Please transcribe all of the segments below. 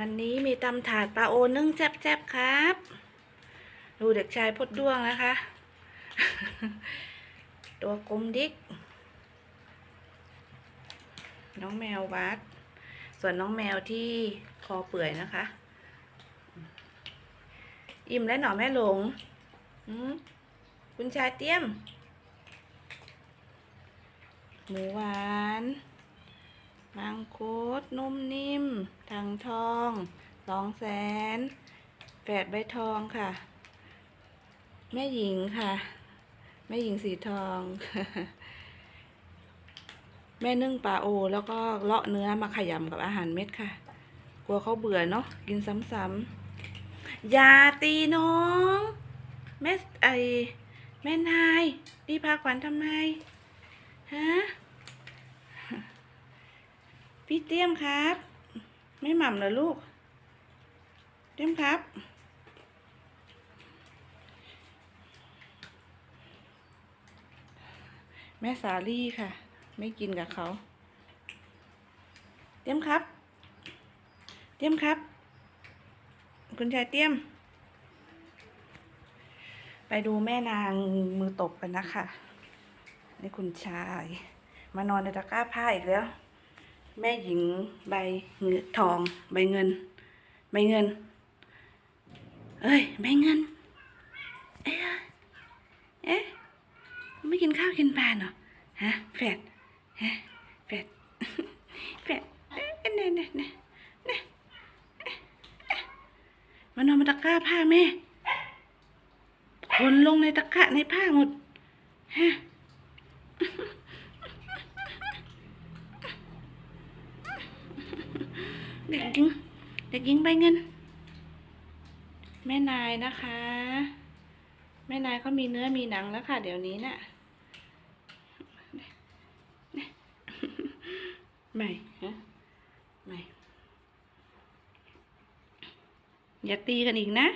วันนี้มีตำถาดปลาโอนึ่งแซ่บๆครับ ดูเด็กชายพดด้วงนะคะ ตัวกลมดิก น้องแมววัด ส่วนน้องแมวที่คอเปื่อยนะคะ อิ่มแล้วหน่อแม่หลงคุณชายเตี้ยม หมูหวาน มังคุดนุ่มนิ่ม ถังทองสองแสนแฝดใบทองค่ะ แม่หญิงค่ะ แม่หญิงสีทอง แม่นึ่งปลาโอ แล้วก็เลาะเนื้อมาขยำกับอาหารเม็ดค่ะ กลัวเขาเบื่อเนาะกินซ้ำๆอย่าตีน้องแม่ไอแม่นายตีพาขวัญทำไมฮะพี่เตี้ยมครับ ไม่หม่ำเหรอลูกเตี้มครับ แม่สาลี่ค่ะ ไม่กินกับเขาเตี้มครับ เตี้มครับ คุณชายเตี้มไปดูแม่นางมือตบกันนะคะ นี่คุณชาย มานอนในตะกร้าผ้าอีกแล้ว แม่หญิงใบเงินทอง ใบเงิน ใบเงิน เอ้ย ใบเงิน เอ๊ะเอ๊ะไม่กินข้าวกินปลาเหรอฮะแฟดฮะแฟดแฟดเนี่ยเนี่ยเนี่ยเนี่ยเอ๊ะเอ๊ะมานอนบนตะกร้าผ้าแม่คนลงในตะกร้าในผ้าหมดฮะ เด็กหญิงเด็กหญิงใบเงิน แม่นายนะคะ แม่นายเขามีเนื้อมีหนังแล้วค่ะ เดี๋ยวนี้นะ่ะไม่ฮะไม่อย่าตีกันอีกนะ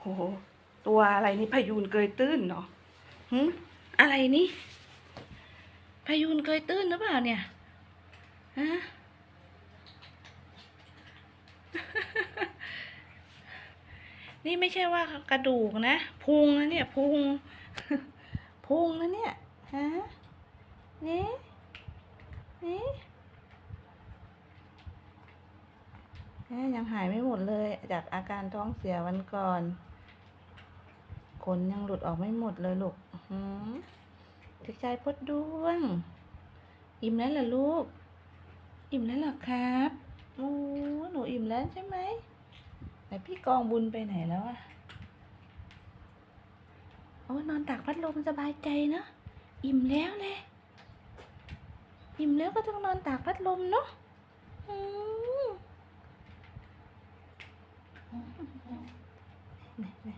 โอ้โหตัวอะไรนี่พายูนเกยตื้นเนาะ หึอะไรนี่พายูนเกยตื้นหรือเปล่าเนี่ยฮะนี่ไม่ใช่ว่ากระดูกนะพุงนะเนี่ยพุงพุงนะเนี่ยฮะนี่นี่แม่ยังหายไม่หมดเลยจากอาการท้องเสียวันก่อน นยังหลุดออกไม่หมดเลยลูกหือเด็กชายพดดวง อิ่มแล้วเหรอลูก อิ่มแล้วเหรอครับโอ้หนูอิ่มแล้วใช่ไหมไหนพี่กองบุญไปไหนแล้วอะโอ้นอนตากพัดลมสบายใจเนอะอิ่มแล้วเลยอิ่มแล้วก็ต้องนอนตากพัดลมเนาะอืมนี่นี่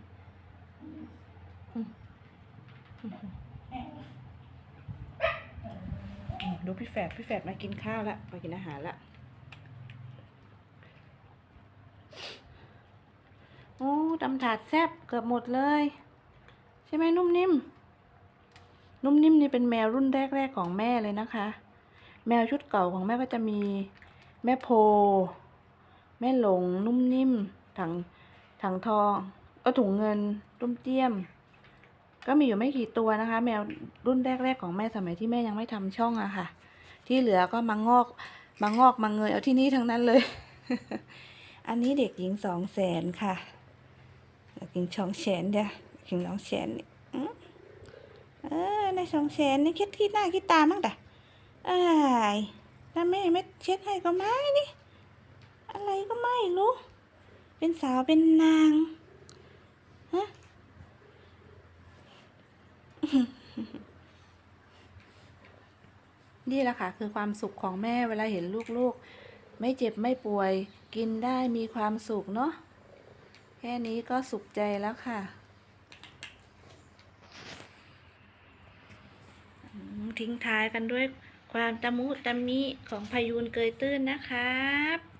ดูพี่แฝดพี่แฝดมากินข้าวละมากินอาหารละโอ้ตำถาดแซบเกือบหมดเลย ใช่ไหมนุ่มนิ่ม นุ่มนิ่มนี่เป็นแมวรุ่นแรก ๆ ของแม่เลยนะคะ แมวชุดเก่าของแม่ก็จะมีแม่โพ แม่หลงนุ่มนิ่ม ถังถังทองก็ถุงเงินตุ้มเตี้ยม ก็มีอยู่ไม่กี่ตัวนะคะ แมวรุ่นแรก ๆ ของแม่สมัยที่แม่ยังไม่ทำช่องอะค่ะ ที่เหลือก็มางอกมางอกมาเงยเอาที่นี่ทั้งนั้นเลย อันนี้เด็กหญิงสองแสนค่ะเด็กหญิงสองแสนเดียวเด็กหญิงสองแสนนี่เออในสองแสนนี่คิดที่หน้าคิดตามั้งแต่เอ้ถ้าแม่ไม่เช็ดให้ก็ไม่นี่ อะไรก็ไม่รู้ เป็นสาวเป็นนางฮะ นี่แหละค่ะคือความสุขของแม่เวลาเห็นลูกๆ ไม่เจ็บไม่ป่วย กินได้มีความสุขเนาะแค่นี้ก็สุขใจแล้วค่ะทิ้งท้ายกันด้วยความตะมุตะมิของพายุนเกยตื้นนะครับ